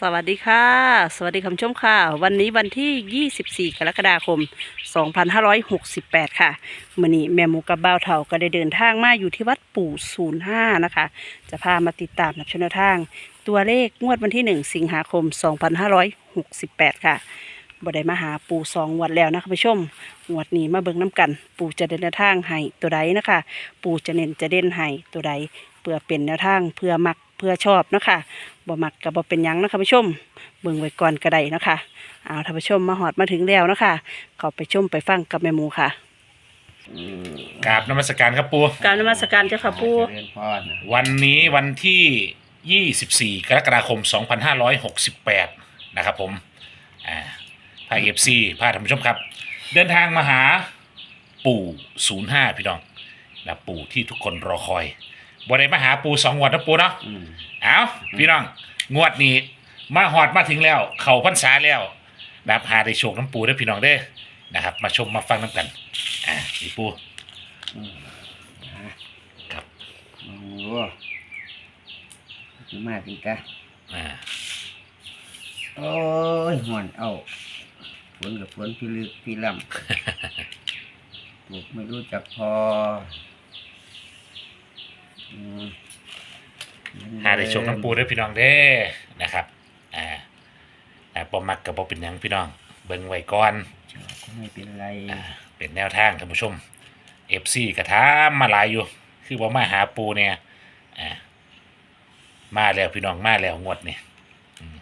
สวัสดีค่ะ สวัสดีคุณผู้ชมค่ะ วันนี้วันที่ 24 กรกฎาคม 2568 ค่ะมื่อนี้แม่หมูกับบ่าวเถาก็ได้เดินทางมาอยู่ที่วัดปู่ 05 นะคะ จะพามาติดตามนับชนทาง ตัวเลขงวดวันที่ 1 สิงหาคม 2568 ค่ะบ่ได้มาหาปู่สองงวดแล้วนะคุณผู้ชมงวดนี้มาเบิ่งน้ำกัน ปู่จะเดินทางให้ตัวใดนะคะ ปู่จะเน้นจะเด่นให้ตัวใดเพื่อเป็นแนวทางเพื่อมัก เพื่อชอบนะคะบ่มักกับบ่เป็นหยังนะคะผู้ชมเบิ่งไว้ก่อนก็ได้นะคะเอาท่านผู้ชมมาหอดมาถึงแล้วนะคะเขาไปชมไปฟังกับแม่หมูค่ะกราบนมัสการครับปูการนมัสการเจ้าค่ะปู่เจริญพรวันนี้วันที่ 24 กรกฎาคม 2568 นะครับผมอ่าพาเอฟซีพาท่านผู้ชมครับ เดินทางมาหาปู่ 05 พี่น้องนะปู่ที่ทุกคนรอคอย บ่ได้มาหาปู่สองงวดนะปู่เนาะอืมเอาพี่น้องงวดนี้มาหอดมาถึงแล้ว เขาพรรษาแล้วนะครับพาได้โชคน้ำปูด้วยพี่น้องเด้อนะครับ มาชมมาฟังน้ำกันอ่าพี่ปูอืมอะครับโอ้โหขึ้นมาเป็นกะอ่าโอ้ยหอนเอาฝนกับฝนพี่ลึกพี่ลำ ปลูกไม่รู้จักพออืม หาได้โชคน้ำปูด้วยพี่น้องเด้อนะครับ อ่าอ่าปอมักกับปอเป็นหยังพี่น้อง เบิ่งไว้ก่อนชอบก็ไม่เป็นไรอ่าเป็นแนวทางท่านผู้ชมเอฟซีกระทามมาหลายอยู่ คือว่ามาหาปูเนี่ยอ่ามาแล้วพี่น้องมาแล้วงวดเนี่ยอืม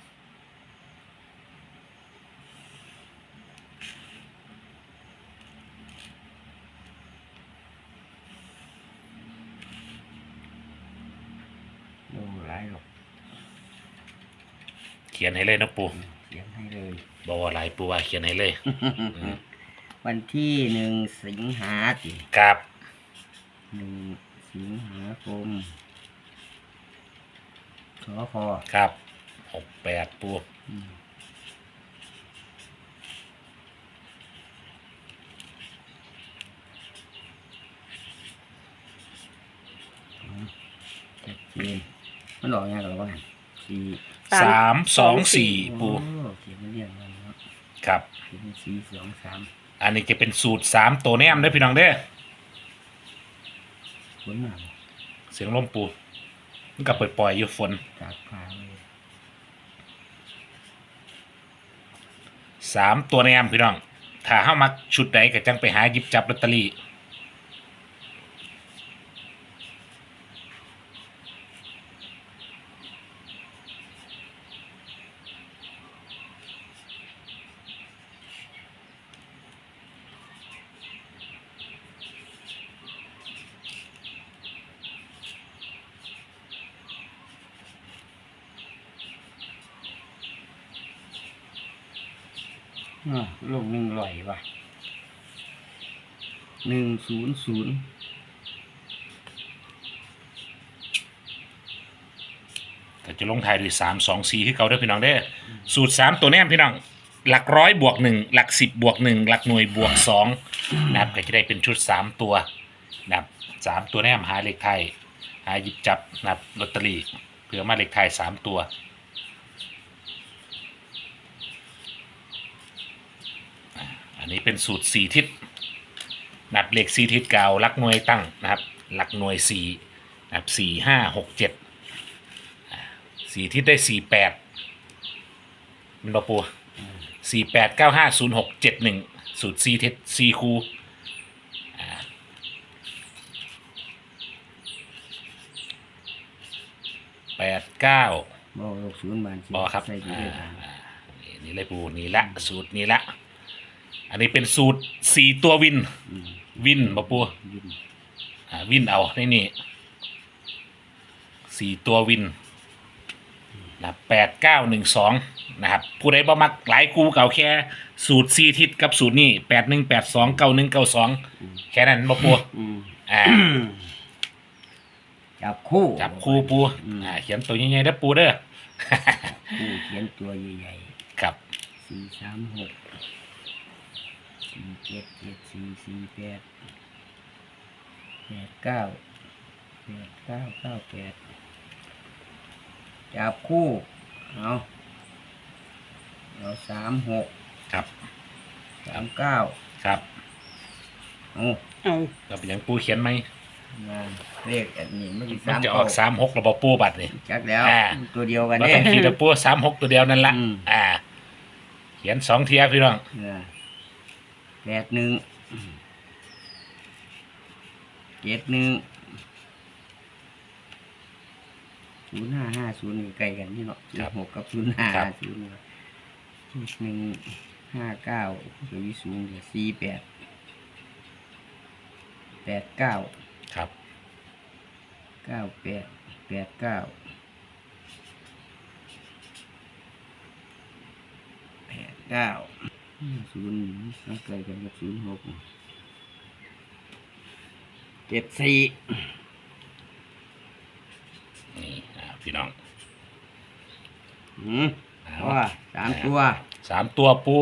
ดูหลายหรอก เขียน ให้เลยนะปูเขียนให้เลย บอกว่าหลายปูว่าเขียนให้เลยอืมวันที่หนึ่งสิงหาติครับหนึ่งสิงหาคมสอคอครับหกแปดปูอืมชัดเจนมันออกยังไงหรอวะสี่ สามสองสี่ปูโอ้เขียนมาเรียงกันเนาะครับ เขียนเป็นสี่สองสามอันนี้จะเป็นสูตรสามตัวแนมเด้อพี่น้องเด้อฝนมาบ่เสียงลมปูมันก็เปิดปล่อยอยู่ฝนจากพาเลยสามตัวแนมพี่น้อง ถ้าเฮ้ามักชุดไหนก็จังไปหาหยิบจับลอตเตอรี่ ลงหนึ่งลอยว่ะหนึ่งศูนย์ศูนย์ก็จะลงท้ายด้วยสามสองสี่ที่เก่าเด้พี่น้องเด้อสูตรสามตัวแนมพี่น้อง หลักร้อยบวกหนึ่งหลักสิบบวกหนึ่งหลักหน่วยบวกสองนะครับก็จะได้เป็นชุดสามตัวนะครับสามตัวแนมหาเลขไทยหาหยิบจับนะครับลอตเตอรี่เผื่อมาเลขไทยสามตัว นนี้เป็นสูตรสี่ทิศนับเลขสี่ทิศเก่าหลักหน่วยตั้งนะครับหลักหน่วยสี่นะครับสี่ห้าหกเจ็ดสี่ทิศได้สี่แปดมันบอปูสี่แปดเก้าห้าศูนย์หกเจ็ดหนึ่งสูตรสี่ทิศสี่คูอ่าแปดเก้าบอกลกศูนย์บานสิบอครับใส่อยู่อ่าด้วยกันอ่านี่นี่เลยปูนี่ละสูตรนี้ละ อันนี้เป็นสูตรสี่ตัววินอืมวินบอปูยินอ่าวินเอาในนี่สี่ตัววินนะแปดเก้าหนึ่งสองนะครับ ผู้ใดบ่มักหลายคู่เก่าแค่ สูตรสี่ทิศกับสูตรนี่แปดหนึ่งแปดสองเก้าหนึ่งเก้าสองแค่นั้นบอปูอืมอ่าจับคู่จับคู่ปูอืมอ่าเขียนตัวใหญ่ๆเด้อปูเด้อคู่เขียนตัวใหญ่ครับๆสี่สามหก สี่เจ็ดเจ็ดสี่สี่แปดแปดเก้าแปดเก้าเก้าแปดจับคู่ เอาสามหกครับสามเก้าครับโอ้เอาเราเป็นหยังปูเขียนไหมงานเลขอันนี้มันสิมันสามจะออกสามหกระบบปูบัตรนี่ จักแล้วอ่า ตัวเดียวกันเราเด้ต้องขีดปูสามหกตัวเดียวนั่นละอืม อ่า เขียนสองเทียพี่น้อง เออ แปดหนึ่งเจ็ดหนึ่งศูนย์ห้าห้าศูนย์นี่ใกล้กันนี่เนาะครับหกกับศูนย์ห้าครับศูนย์หนึ่งห้าเก้าจะวิสูงเดี๋ยวสี่แปดแปดเก้าครับเก้าแปดแปดเก้าแปดเก้า ศูนย์ต้องไกลกันกับศูนย์หกเจ็ดสี่นี่อ่าพี่น้องอืมเอาว่าสามตัวสามตัวปู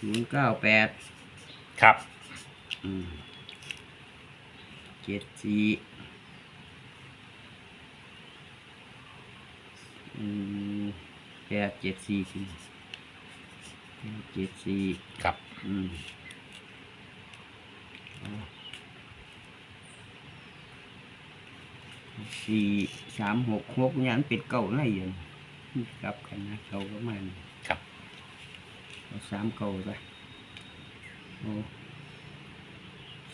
ศูนย์เก้าแปดครับอืมเจ็ดสี่อืมแปดเจ็ดสี่สิแปด เจ็ดสี่ครับ อืมเอาสี่สามหกหกยันเป็ดเก่าไรอย่างกลับกันนะเขาก็มันครับเอาสามเก่าไปเอา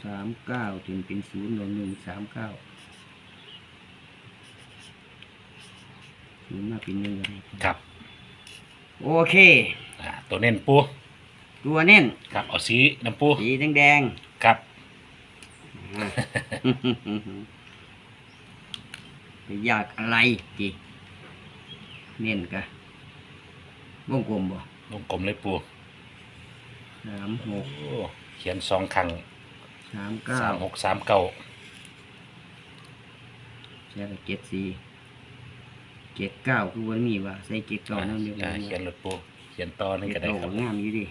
สามเก้าถึงเป็นศูนย์หนึ่งหนึ่งสามเก้าศูนย์มาเป็นหนึ่งอะไรครับ โอเค อ่าตัวเน้นปูตัวเน้นครับเอาสีน้ำปูสีแดงๆครับไปอยากอะไรจีเน้นกะวงกลมบ่วงกลมเลยปูสามหกโอ้เขียนสองครั้งสามเก้าสามหกสามเก้าใช่กับเจ็ดสี่เจ็ดเก้าคือวันนี้ว่าใส่เจ็ดเก้านั่นเดียวกัอ่านเขียนรถปู เขียนต่อนี่ก็เจ็ดได้เก้าครับงามอยู่ดิ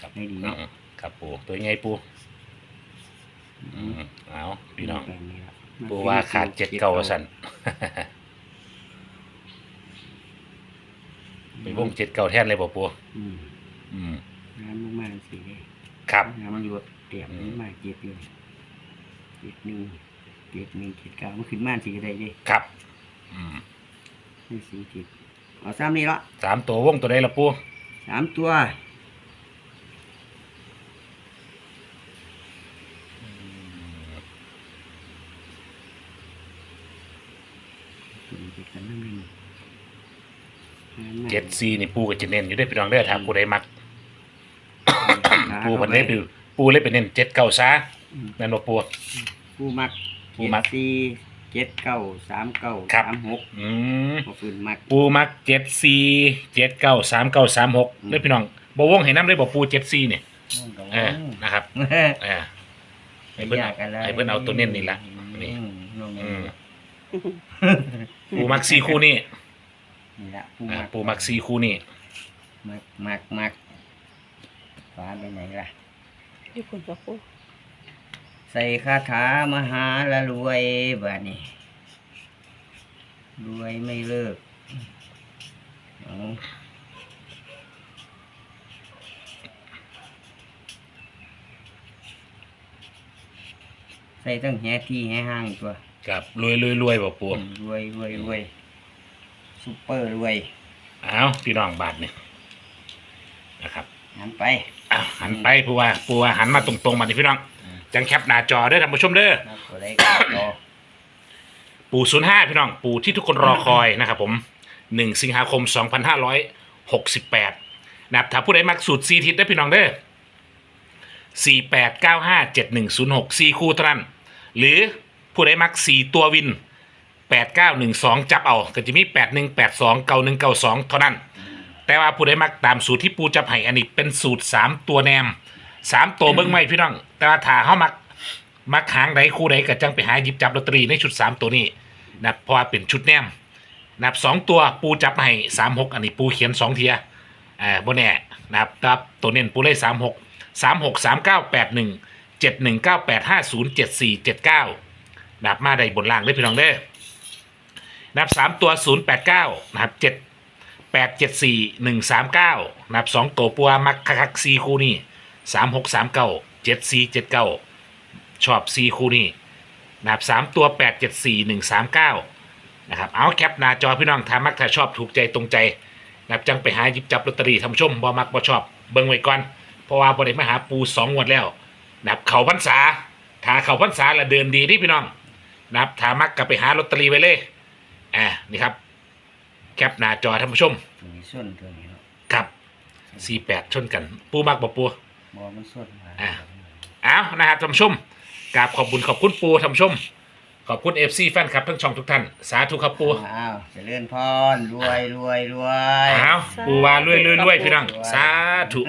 ครับได้ดีอืเนาะมครับปูตัวไงปูอืมเอาพี่น้องแบบนี้ล่ะปูว่าขาดเจ็ดเก้าสั่นไปวงเจ็ดเก้าแท่นเลยบ่ปูอืมอืมงานลูกมาสี่เลยครับงานมันอยู่เตียบอืมมันมาเจ็ดเลยเจ็ดหนึ่งเจ็ดหนึ่งเจ็ดเก้ามันขึ้นม่านสี่ก็ได้ดิครับ อืมนี่สี่เจ็ดเอาซ้ำนี่ละสามตัววงตัวใดละปู สามตัวตัวนี้เป็นกันนั่งนี่งานมาเจ็ดซีนี่ปูกับจะเน้นอยู่ได้อพี่น้องเด้อถามปูได้มัก ปูพันเล่ปูปูเล่เป็นเน้นเจ็ดเก้าซาอืมแม่นบ่ปูปูมักปูมัก เจ็ดสี่ เจ็ดเก้าสามเก้าครับ สามหกอืมพอฟืนมักปูมักเจ็ดซีเจ็ดเก้าสามเก้าสามหกอืมเด้อพี่น้องบ่วงให้น้ำได้บ่ปูเจ็ดซีเนี่ยเออนะครับเออให้เพิ่นเอาให้เพิ่นเอาตัวเน้นนี่ละนี่ อืมน้องอืมนี่ปูมักซีคู่นี่นี่ละปูอ่ามักปูมักซีคู่นี่มักมักมักฟ้าไปไหนล่ะอยู่คนกับปูใส่คาถามหาละรวยบาดนี้รวยไม่เลิกเอาใส่ตั้งแห่ที่แห่ห้างตัวครับรวยรวยรวยบ่ปูรวยรวยรวยซุปเปอร์รวย เอาพี่น้องบาทนี่นะครับ หันไปอ้าวหันไปปูว่าปูว่าหันมาตรงๆมาดิพี่น้อง จังแคปหน้าจอเด้อท่านผู้ชมเด้อนับตัวเลขรอปู่ศูนย์ห้าพี่น้อง ปู่ที่ทุกคนรอคอยนะครับผมหนึ่งสิงหาคมสองพันห้าร้อยหกสิบแปดนะครับถ้าผู้ใดมักสูตรซีทิศได้อพี่น้องเด้อสี่แปดเก้าห้าเจ็ดหนึ่งศูนย์หกสี่คู่เท่านั้น หรือผู้ใดมักสี่ตัววินแปดเก้าหนึ่งสองจับเอาก็จะมีแปดหนึ่งแปดสองเก้าหนึ่งเก้าสองเท่านั้น แต่ว่าผู้ใดมักตามสูตรที่ปูจับให้อันนี้เป็นสูตรสามตัวแนม สามตัวเบิ้งไม่พี่น้อง แต่ว่าถ้าเขามัก มักหางใดคู่ใดก็จังไปหาหยิบจับลอตเตอรี่ในชุดสามตัวนี้นะครับเพราะว่าเป็นชุดแนมนะครับสองตัวปูจับให้สามหกอันนี้ปูเขียนสองเทียอ่าบนแน่นะครับครับตัวเน้นปูเลยสามหกสามหกสามเก้าแปดหนึ่งเจ็ดหนึ่งเก้าแปดห้าศูนย์เจ็ดสี่เจ็ดเก้านะครับมาได้บนล่างได้พี่น้องเด้อนะครับสามตัวศูนย์แปดเก้านะครับเจ็ดแปดเจ็ดสี่หนึ่งสามเก้านับสองตัวปัวมักคักซีคู่นี่ สามหกสามเก้าเจ็ดสี่เจ็ดเก้าชอบซีคูนี่นับสามตัวแปดเจ็ดสี่หนึ่งสามเก้านะครับเอาแคปหน้าจอพี่น้องถ้ามักถ้าชอบถูกใจตรงใจนับจังไปหาหยิบจับลอตเตอรี่ทำชมบ่มักบ่ชอบเบิ่งไว้ก่อน เพราะว่าบ่ได้มาหาปูสองงวดแล้วนับเขาพรรษาถ้าเขาพรรษาละเดินดีที่พี่น้องนับถ้ามักก็ไปหาลอตเตอรี่ไว้เลยอ่านี่ครับ แคปหน้าจอท่านผู้ชมตัวนี้ส้นตัวนี้เนาะครับสี่แปดชนกัน ปูมักบ่ปู บอมันส้นมาอะ เอานะครับท่านผู้ชมกราบขอบคุณขอบคุณปูท่านผู้ชม ขอบคุณเอฟซีแฟนคลับทั้งช่องทุกท่าน สาธุครับปูอ้าวเจริญพรรวยรวยรวยเอาปูวารวยรวยรวยพี่น้องรวยสาธุ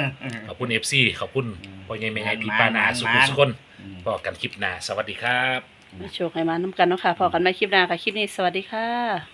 ขอบคุณเอฟซีขอบคุณพ่อใหญ่แม่ใหญ่พี่ป้านาสุขุมสุคนอืมพอกันคลิปหน้าสวัสดีครับ มาโชคให้มาน้ำกันเนาะค่ะพอกันใหมาคลิปหน้าค่ะ คลิปนี้สวัสดีค่ะ